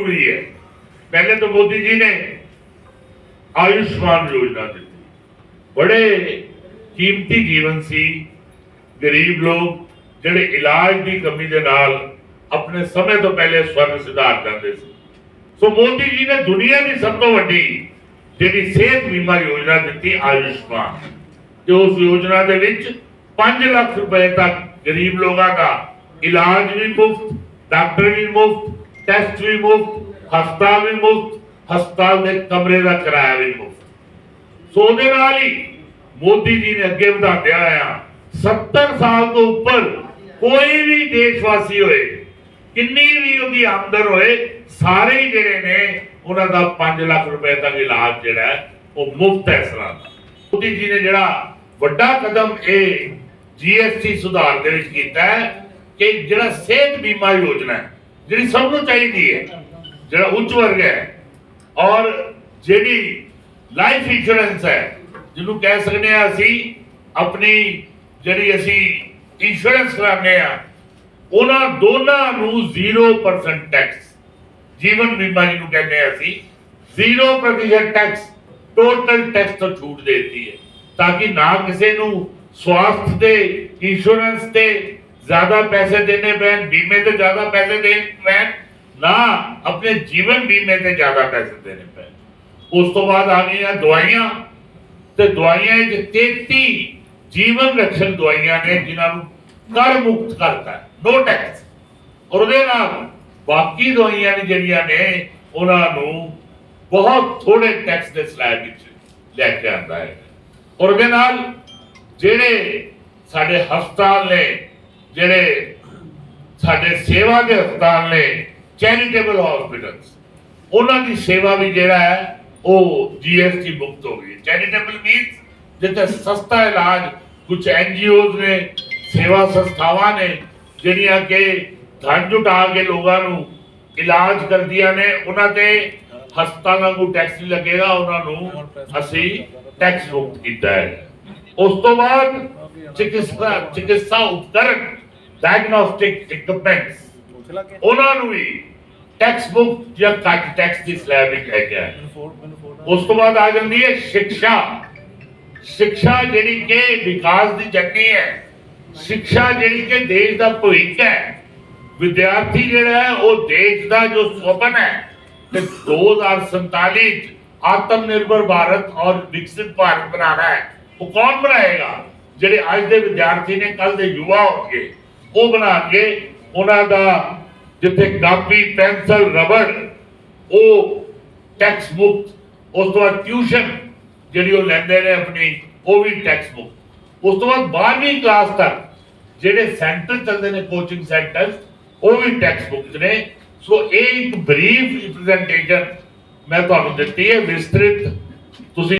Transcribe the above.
ਜ਼ਰੂਰੀ ਹੈ। ਪਹਿਲੇ ਤਾਂ ਮੋਦੀ ਜੀ ਨੇ ਆਯੁਸ਼ਮਾਨ ਯੋਜਨਾ ਦਿੱਤੀ। ਬੜੇ ਕੀਮਤੀ ਜੀਵਨ ਸੀ। ਗਰੀਬ ਲੋਕ ਜਿਹੜੇ ਇਲਾਜ ਦੀ ਕਮੀ ਦੇ ਨਾਲ ਆਪਣੇ ਸਮੇਂ ਤੋਂ ਪਹਿਲੇ ਸਵਰਨ ਸਿਧਾਰ ਜਾਂਦੇ ਸੀ। ਸੋ ਮੋਦੀ ਜੀ ਨੇ ਦੁਨੀਆ ਦੀ ਸਭ ਤੋਂ ਵੱਡੀ ਜਿਹੜੀ ਸਿਹਤ ਬੀਮਾ ਯੋਜਨਾ ਦਿੱਤੀ, ਆਯੁਸ਼ਮਾਨ। ਤੇ ਉਸ ਯੋਜਨਾ ਦੇ ਵਿੱਚ 5 ਲੱਖ ਰੁਪਏ ਤੱਕ ਗਰੀਬ ਲੋਕਾਂ ਦਾ ਇਲਾਜ ਵੀ ਮੁਫਤ, ਡਾਕਟਰ ਵੀ ਮੁਫਤ ਟੈਸਟ ਵੀ ਮੁਫਤ, ਹਸਪਤਾਲ ਵੀ ਮੁਫਤ, ਹਸਪਤਾਲ ਦੇ ਕਮਰੇ ਦਾ ਕਿਰਾਇਆ ਵੀ ਮੁਫਤ। ਸੋ ਉਹਦੇ ਨਾਲ ਹੀ ਮੋਦੀ ਜੀ ਨੇ ਅੱਗੇ ਵਧਾਉਂਦਿਆ ਆਇਆ 70 ਸਾਲ ਤੋਂ ਉੱਪਰ ਕੋਈ ਵੀ ਦੇਸ਼ਵਾਸੀ ਹੋਏ, ਕਿੰਨੀ ਵੀ ਉਹਦੀ ਆਮਦਨ ਹੋਏ, ਸਾਰੇ ਜਿਹੜੇ ਨੇ, ਉਹਨਾਂ ਦਾ 5 ਲੱਖ ਰੁਪਏ ਤੱਕ ਇਲਾਜ ਜਿਹੜਾ ਉਹ ਮੁਫਤ ਹੈ ਇਸ ਤਰ੍ਹਾਂ ਦਾ। ਮੋਦੀ ਜੀ ਨੇ ਜਿਹੜਾ ਵੱਡਾ ਕਦਮ ਇਹ ਜੀਐਸਟੀ ਸੁਧਾਰ ਦੇ ਵਿੱਚ ਕੀਤਾ ਹੈ ਕਿ ਜਿਹੜਾ ਸਿਹਤ ਬੀਮਾ ਯੋਜਨਾ ਹੈ ਜਿਹੜੀ ਸਭ ਨੂੰ ਚਾਹੀਦੀ ਹੈ, ਜਿਹੜਾ ਉੱਚ ਵਰਗ ਹੈ, ਔਰ ਜਿਹੜੀ ਲਾਈਫ ਇੰਸ਼ੋਰੈਂਸ ਹੈ, ਜਿਹਨੂੰ ਕਹਿ ਸਕਦੇ ਆ ਅਸੀਂ, ਆਪਣੀ ਜਿਹੜੀ ਅਸੀਂ ਇੰਸ਼ੋਰੈਂਸ ਕਰਾਉਂਦੇ ਆ ਉਹਨਾਂ ਦੋਨਾਂ ਨੂੰ 0% ਟੈਕਸ ਜੀਵਨ ਬੀਮਾ ਜਿਹਨੂੰ ਕਹਿੰਦੇ ਆ ਅਸੀਂ 0% ਟੈਕਸ ਟੋਟਲ ਟੈਕਸ ਤੋਂ ਛੂਟ ਦੇ ਦਿੱਤੀ ਹੈ, ਤਾਂ ਕਿ ਨਾ ਕਿਸੇ ਨੂੰ ਸਵਾਸਥ ਦੇ ਇੰਸ਼ੋਰੈਂਸ ਤੇ ਜ਼ਿਆਦਾ ਪੈਸੇ ਦੇਣੇ ਪੈਣ ਬੀਮੇ ਤੇ ਜ਼ਿਆਦਾ ਪੈਸੇ ਦੇਣੇ ਪੈਣ ਨਾ ਆਪਣੇ ਜੀਵਨ ਬੀਮੇ ਤੇ ਜ਼ਿਆਦਾ ਪੈਸੇ ਦੇਣੇ ਪੈਣ ਉਸ ਤੋਂ ਬਾਅਦ ਆ ਗਈਆਂ ਦਵਾਈਆਂ ਤੇ ਦਵਾਈਆਂ ਵਿੱਚ 33 ਜੀਵਨ ਰક્ષਕ ਦਵਾਈਆਂ ਨੇ ਜਿਨ੍ਹਾਂ ਨੂੰ ਕਰ ਮੁਕਤ ਕਰਤਾ ਨੋ ਟੈਕਸ ਔਰ ਉਹਦੇ ਨਾਲ ਬਾਕੀ ਦਵਾਈਆਂ ਨੇ ਜਿਹੜੀਆਂ ਨੇ ਉਹਨਾਂ ਨੂੰ ਬਹੁਤ ਥੋੜੇ ਟੈਕਸ ਦੇ ਸਲੈਬ ਵਿੱਚ ਲੈ ਕੇ ਆਂਦਾ ਹੈ ਔਰ ਉਹਦੇ ਨਾਲ ਜਿਹੜੇ ਸਾਡੇ ਹਸਪਤਾਲ ਨੇ ਜਿਹੜੇ ਸਾਡੇ ਸੇਵਾ ਦੇ ਹਸਪਤਾਲ ਨੇ ਚੈਰੀਟੇਬਲ ਹਸਪੀਟਲਸ ਉਹਨਾਂ ਦੀ ਸੇਵਾ ਵੀ ਜਿਹੜਾ ਹੈ, ਉਹ ਜੀਐਸਟੀ ਮੁਕਤ ਹੋ ਗਈ ਚੈਰੀਟੇਬਲ ਮੀਨਸ ਜਿੱਥੇ ਸਸਤਾ ਇਲਾਜ ਕੁਝ ਐਨਜੀਓਜ਼ ਨੇ, ਸੇਵਾ ਸੰਸਥਾਵਾਂ ਨੇ, ਜਿਹੜੀਆਂ ਕਿ ਧਨ ਜੁਟਾ ਕੇ ਲੋਕਾਂ ਨੂੰ ਇਲਾਜ ਕਰਦੀਆਂ ਨੇ, ਉਹਨਾਂ ਤੇ ਹਸਪਤਾਲਾਂ ਨੂੰ ਟੈਕਸ ਲੱਗੇਗਾ, ਉਹਨਾਂ ਨੂੰ ਅਸੀਂ ਟੈਕਸ ਮੁਕਤ ਕੀਤਾ ਹੈ। ਉਸ ਤੋਂ ਬਾਅਦ ਚਿਕਿਤਸਾ ਚਿਕਿਤਸਾ ਉਪਕਰਨ ਡਾਇਗਨੋਸਟਿਕ ਇਕਵਿਪਮੈਂਟਸ ਉਹਨਾਂ ਨੂੰ ਵੀ ਟੈਕਸ ਮੁਕਤ ਜਾਂ ਘੱਟ ਦੀ ਸਲੈਬ ਵਿੱਚ ਹੈ ਗਿਆ ਉਸ ਤੋਂ ਬਾਅਦ ਆ ਜਾਂਦੀ ਹੈ ਸਿੱਖਿਆ। ਸਿੱਖਿਆ ਜਿਹੜੀ ਕਿ ਵਿਕਾਸ ਦੀ ਜਰਨੀ ਹੈ। ਸਿੱਖਿਆ ਜਿਹੜੀ ਕਿ ਦੇਸ਼ ਦਾ ਭਵਿੱਖ ਹੈ। ਵਿਦਿਆਰਥੀ ਜਿਹੜਾ ਹੈ, ਉਹ ਦੇਸ਼ ਦਾ ਜੋ ਸੁਪਨ ਹੈ, ਤੇ 2047 ਚ ਆਤਮ ਨਿਰਭਰ ਭਾਰਤ ਔਰ ਵਿਕਸਿਤ ਭਾਰਤ ਬਣਾਉਣਾ ਹੈ। ਉਹ ਕੌਣ ਬਣਾਏਗਾ? ਜਿਹੜੇ ਅੱਜ ਦੇ ਵਿਦਿਆਰਥੀ ਨੇ ਕੱਲ ਦੇ ਯੁਵਾ ਹੋਣਗੇ, ਉਹ ਬਣਾਉਣਗੇ ਉਹਨਾਂ ਦਾ ਜਿੱਥੇ ਕਾਪੀ, ਪੈਨਸਲ, ਰਬੜ, ਉਹ ਟੈਕਸ ਮੁਕਤ ਉਸ ਤੋਂ ਬਾਅਦ ਟਿਊਸ਼ਨ ਜਿਹੜੀ ਉਹ ਲੈਂਦੇ ਨੇ ਆਪਣੀ, ਉਹ ਵੀ ਟੈਕਸ ਬੁੱਕ ਉਸ ਤੋਂ ਬਾਅਦ 12ਵੀਂ ਕਲਾਸ ਤੱਕ ਜਿਹੜੇ ਸੈਂਟਰ ਚੱਲਦੇ ਨੇ ਕੋਚਿੰਗ ਸੈਂਟਰ ਉਹ ਵੀ ਟੈਕਸ ਮੁਕਤ ਨੇ। ਸੋ ਇਹ ਇੱਕ ਬਰੀਫ ਰਿਪਰੈਜ਼ੈਂਟੇਸ਼ਨ ਮੈਂ ਤੁਹਾਨੂੰ ਦਿੱਤੀ ਹੈ, ਵਿਸਤ੍ਰਿਤ। ਤੁਸੀਂ